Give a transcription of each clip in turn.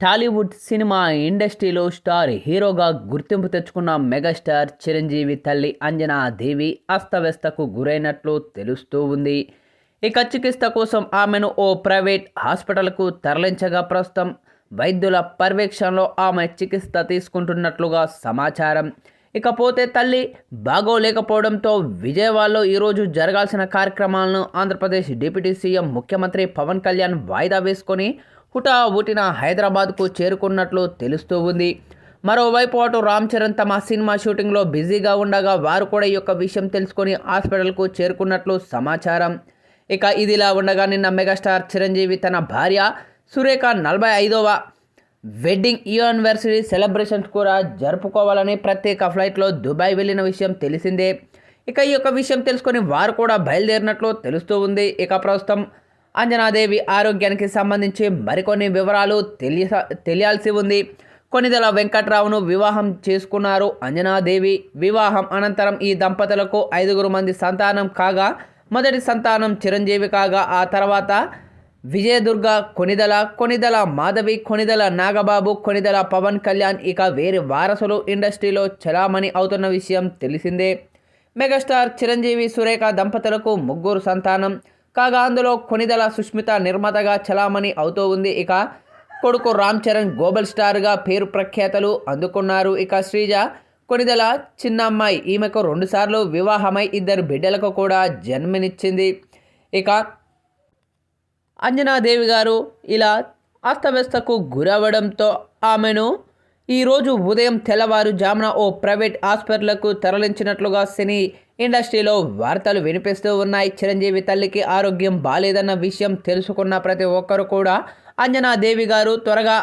Tollywood cinema ఇండస్ట్రీలో star హీరోగా గుర్తింపు తెచ్చుకున్న మెగాస్టార్ చిరంజీవి తల్లి అంజనా దేవి అస్తవ్యస్తకు గురైనట్లు తెలుస్తూ ఉంది. ఇక చికిత్స కోసం ఆమెను ఓ ప్రైవేట్ హాస్పిటల్కు తరలించగా ప్రస్తుతం వైద్యుల పర్యవేక్షణలో ఆమె చికిత్స తీసుకుంటున్నట్లుగా సమాచారం. ఇకపోతే తల్లి బాగోలేకపోవడంతో విజయవాడలో ఈరోజు జరగాల్సిన కార్యక్రమాలను ఆంధ్రప్రదేశ్ డిప్యూటీ సీఎం ముఖ్యమంత్రి పవన్ కళ్యాణ్ వాయిదా వేసుకొని హుటా హుటిన హైదరాబాద్కు చేరుకున్నట్లు తెలుస్తూ ఉంది. మరోవైపు అటు రామ్ చరణ్ తమ సినిమా షూటింగ్లో బిజీగా ఉండగా వారు కూడా ఈ యొక్క విషయం తెలుసుకొని హాస్పిటల్కు చేరుకున్నట్లు సమాచారం. ఇక ఇదిలా ఉండగా నిన్న మెగాస్టార్ చిరంజీవి తన భార్య సురేఖ నలభై ఐదవ వెడ్డింగ్ యూనివర్సిటీ సెలబ్రేషన్స్ కూడా జరుపుకోవాలని ప్రత్యేక ఫ్లైట్లో దుబాయ్ వెళ్ళిన విషయం తెలిసిందే. ఇక ఈ యొక్క విషయం తెలుసుకొని వారు కూడా బయలుదేరినట్లు తెలుస్తూ ఉంది. ఇక ప్రస్తుతం అంజనాదేవి ఆరోగ్యానికి సంబంధించి మరికొన్ని వివరాలు తెలియ తెలియాల్సి ఉంది. కొనిదెల వెంకట్రావును వివాహం చేసుకున్నారు అంజనాదేవి. వివాహం అనంతరం ఈ దంపతులకు ఐదుగురు మంది సంతానం కాగా మొదటి సంతానం చిరంజీవి కాగా ఆ తర్వాత విజయదుర్గ కొనిదల కొనిదల మాధవి కొనిదల నాగబాబు కొనిదల పవన్ కళ్యాణ్ ఇక వేరే వారసులు ఇండస్ట్రీలో చలామణి అవుతున్న విషయం తెలిసిందే. మెగాస్టార్ చిరంజీవి సురేఖ దంపతులకు ముగ్గురు సంతానం. కాగా అందులో కొనిదల సుష్మిత నిర్మాతగా చలామణి అవుతూ ఉంది. ఇక కొడుకు రామ్ చరణ్ గ్లోబల్ స్టార్గా పేరు ప్రఖ్యాతలు అందుకున్నారు. ఇక శ్రీజ కొనిదల చిన్న అమ్మాయి ఈమెకు రెండుసార్లు వివాహమై ఇద్దరు బిడ్డలకు కూడా జన్మనిచ్చింది. ఇక అంజనాదేవి గారు ఇలా అస్తవ్యస్తకు గురవడంతో ఆమెను ఈరోజు ఉదయం తెల్లవారుజామున ఓ ప్రైవేట్ హాస్పిటల్కు తరలించినట్లుగా సినీ ఇండస్ట్రీలో వార్తలు వినిపిస్తూ ఉన్నాయి. చిరంజీవి తల్లికి ఆరోగ్యం బాలేదన్న విషయం తెలుసుకున్న ప్రతి ఒక్కరు కూడా అంజనాదేవి గారు త్వరగా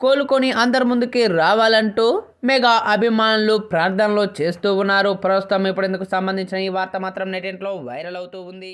కోలుకొని అందరి ముందుకి రావాలంటూ మెగా అభిమానులు ప్రార్థనలు చేస్తూ ఉన్నారు. ప్రస్తుతం ఇప్పుడు ఇందుకు సంబంధించిన ఈ వార్త మాత్రం నెటింట్లో వైరల్ అవుతూ ఉంది.